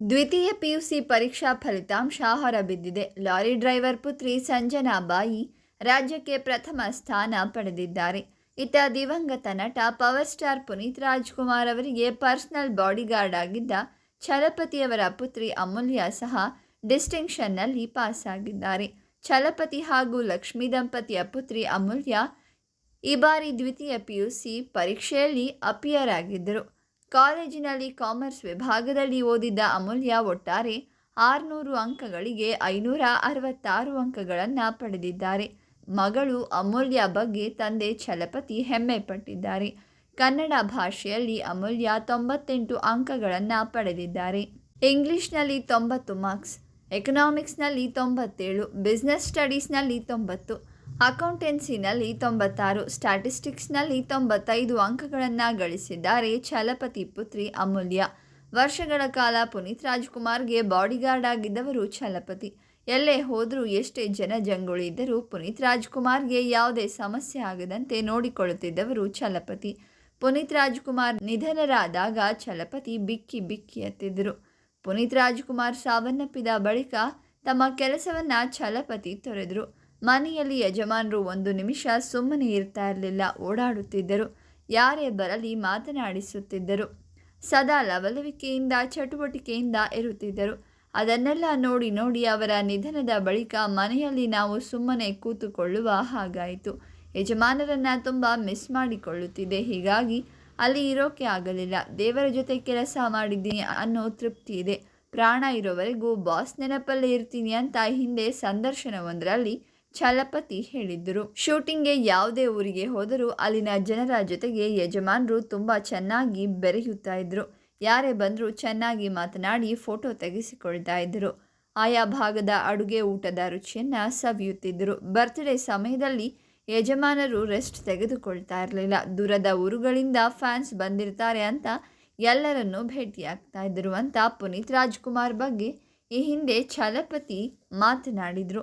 ದ್ವಿತೀಯ ಪಿಯುಸಿ ಪರೀಕ್ಷಾ ಫಲಿತಾಂಶ ಹೊರಬಿದ್ದಿದೆ ಲಾರಿ ಡ್ರೈವರ್ ಪುತ್ರಿ ಸಂಜನಾ ಬಾಯಿ ರಾಜ್ಯಕ್ಕೆ ಪ್ರಥಮ ಸ್ಥಾನ ಪಡೆದಿದ್ದಾರೆ. ಇತ್ತ ದಿವಂಗತ ನಟ, ಪವರ್ ಸ್ಟಾರ್ ಪುನೀತ್ ರಾಜ್ಕುಮಾರ್ ಅವರಿಗೆ ಪರ್ಸನಲ್ ಬಾಡಿಗಾರ್ಡ್ ಆಗಿದ್ದ ಛಲಪತಿಯವರ ಪುತ್ರಿ ಅಮೂಲ್ಯ ಸಹ ಡಿಸ್ಟಿಂಕ್ಷನ್ನಲ್ಲಿ ಪಾಸ್ ಆಗಿದ್ದಾರೆ. ಛಲಪತಿ ಹಾಗೂ ಲಕ್ಷ್ಮೀ ದಂಪತಿಯ ಪುತ್ರಿ ಅಮೂಲ್ಯ ಈ ಬಾರಿ ದ್ವಿತೀಯ ಪಿಯುಸಿ ಪರೀಕ್ಷೆಯಲ್ಲಿ ಅಪಿಯರ್ ಆಗಿದ್ದರು. ಕಾಲೇಜಿನಲ್ಲಿ ಕಾಮರ್ಸ್ ವಿಭಾಗದಲ್ಲಿ ಓದಿದ್ದ ಅಮೂಲ್ಯ ಒಟ್ಟಾರೆ ಆರುನೂರು ಅಂಕಗಳಿಗೆ ಐನೂರ ಅರವತ್ತಾರು ಅಂಕಗಳನ್ನು ಪಡೆದಿದ್ದಾರೆ. ಮಗಳು ಅಮೂಲ್ಯ ಬಗ್ಗೆ ತಂದೆ ಛಲಪತಿ ಹೆಮ್ಮೆ ಪಟ್ಟಿದ್ದಾರೆ ಕನ್ನಡ ಭಾಷೆಯಲ್ಲಿ ಅಮೂಲ್ಯ ತೊಂಬತ್ತೆಂಟು ಅಂಕಗಳನ್ನು ಪಡೆದಿದ್ದಾರೆ. ಇಂಗ್ಲಿಷ್ನಲ್ಲಿ ತೊಂಬತ್ತು ಮಾರ್ಕ್ಸ್, ಎಕನಾಮಿಕ್ಸ್ನಲ್ಲಿ ತೊಂಬತ್ತೇಳು, ಬಿಸ್ನೆಸ್ ಸ್ಟಡೀಸ್ನಲ್ಲಿ ತೊಂಬತ್ತು ಅಕೌಂಟೆನ್ಸಿನಲ್ಲಿ ತೊಂಬತ್ತಾರು, ಸ್ಟ್ಯಾಟಿಸ್ಟಿಕ್ಸ್ನಲ್ಲಿ ತೊಂಬತ್ತೈದು ಅಂಕಗಳನ್ನು ಗಳಿಸಿದ್ದಾರೆ ಛಲಪತಿ ಪುತ್ರಿ ಅಮೂಲ್ಯ. ವರ್ಷಗಳ ಕಾಲ ಪುನೀತ್ ರಾಜ್ಕುಮಾರ್ಗೆ ಬಾಡಿಗಾರ್ಡ್ ಆಗಿದ್ದವರು ಛಲಪತಿ ಎಲ್ಲೇ ಹೋದರೂ ಎಷ್ಟೇ ಜನ ಜಂಗುಳಿ ಇದ್ದರೂ ಪುನೀತ್ ರಾಜ್ಕುಮಾರ್ಗೆ ಯಾವುದೇ ಸಮಸ್ಯೆ ಆಗದಂತೆ ನೋಡಿಕೊಳ್ಳುತ್ತಿದ್ದವರು ಛಲಪತಿ ಪುನೀತ್ ರಾಜ್ಕುಮಾರ್ ನಿಧನರಾದಾಗ ಛಲಪತಿ ಬಿಕ್ಕಿ ಬಿಕ್ಕಿ ಎತ್ತಿದ್ದರು ಪುನೀತ್ ರಾಜ್ಕುಮಾರ್ ಸಾವನ್ನಪ್ಪಿದ ಬಳಿಕ ತಮ್ಮ ಕೆಲಸವನ್ನು ಛಲಪತಿ ತೊರೆದರು. ಮನೆಯಲ್ಲಿ ಯಜಮಾನರು ಒಂದು ನಿಮಿಷ ಸುಮ್ಮನೆ ಇರ್ತಾ ಇರಲಿಲ್ಲ, ಓಡಾಡುತ್ತಿದ್ದರು. ಯಾರೇ ಬರಲಿ ಮಾತನಾಡಿಸುತ್ತಿದ್ದರು. ಸದಾ ಲವಲವಿಕೆಯಿಂದ, ಚಟುವಟಿಕೆಯಿಂದ ಇರುತ್ತಿದ್ದರು. ಅದನ್ನೆಲ್ಲ ನೋಡಿ ನೋಡಿ ಅವರ ನಿಧನದ ಬಳಿಕ ಮನೆಯಲ್ಲಿ ನಾವು ಸುಮ್ಮನೆ ಕೂತುಕೊಳ್ಳುವ ಹಾಗಾಯಿತು. ಯಜಮಾನರನ್ನು ತುಂಬ ಮಿಸ್ ಮಾಡಿಕೊಳ್ಳುತ್ತಿದೆ ಹೀಗಾಗಿ ಅಲ್ಲಿ ಇರೋಕೆ ಆಗಲಿಲ್ಲ. ದೇವರ ಜೊತೆ ಕೆಲಸ ಮಾಡಿದ್ದೀನಿ ಅನ್ನೋ ತೃಪ್ತಿ ಇದೆ. ಪ್ರಾಣ ಇರೋವರೆಗೂ ಬಾಸ್ ನೆನಪಲ್ಲೇ ಇರ್ತೀನಿ ಅಂತ ಹಿಂದೆ ಸಂದರ್ಶನವೊಂದರಲ್ಲಿ ಛಲಪತಿ ಹೇಳಿದ್ದರು. ಶೂಟಿಂಗ್ಗೆ ಯಾವುದೇ ಊರಿಗೆ ಹೋದರೂ ಅಲ್ಲಿನ ಜನರ ಜೊತೆಗೆ ಯಜಮಾನರು ತುಂಬ ಚೆನ್ನಾಗಿ ಬೆರೆಯುತ್ತಾ ಇದ್ದರು ಯಾರೇ ಬಂದರೂ ಚೆನ್ನಾಗಿ ಮಾತನಾಡಿ ಫೋಟೋ ತೆಗೆಸಿಕೊಳ್ತಾ ಇದ್ದರು ಆಯಾ ಭಾಗದ ಅಡುಗೆ ಊಟದ ರುಚಿಯನ್ನು ಸವಿಯುತ್ತಿದ್ದರು ಬರ್ತ್ಡೇ ಸಮಯದಲ್ಲಿ ಯಜಮಾನರು ರೆಸ್ಟ್ ತೆಗೆದುಕೊಳ್ತಾ ಇರಲಿಲ್ಲ. ದೂರದ ಊರುಗಳಿಂದ ಫ್ಯಾನ್ಸ್ ಬಂದಿರ್ತಾರೆ ಅಂತ ಎಲ್ಲರನ್ನೂ ಭೇಟಿಯಾಗ್ತಾ ಇದ್ದರು ಅಂತ ಪುನೀತ್ ರಾಜ್ಕುಮಾರ್ ಬಗ್ಗೆ ಈ ಹಿಂದೆ ಛಲಪತಿ ಮಾತನಾಡಿದರು.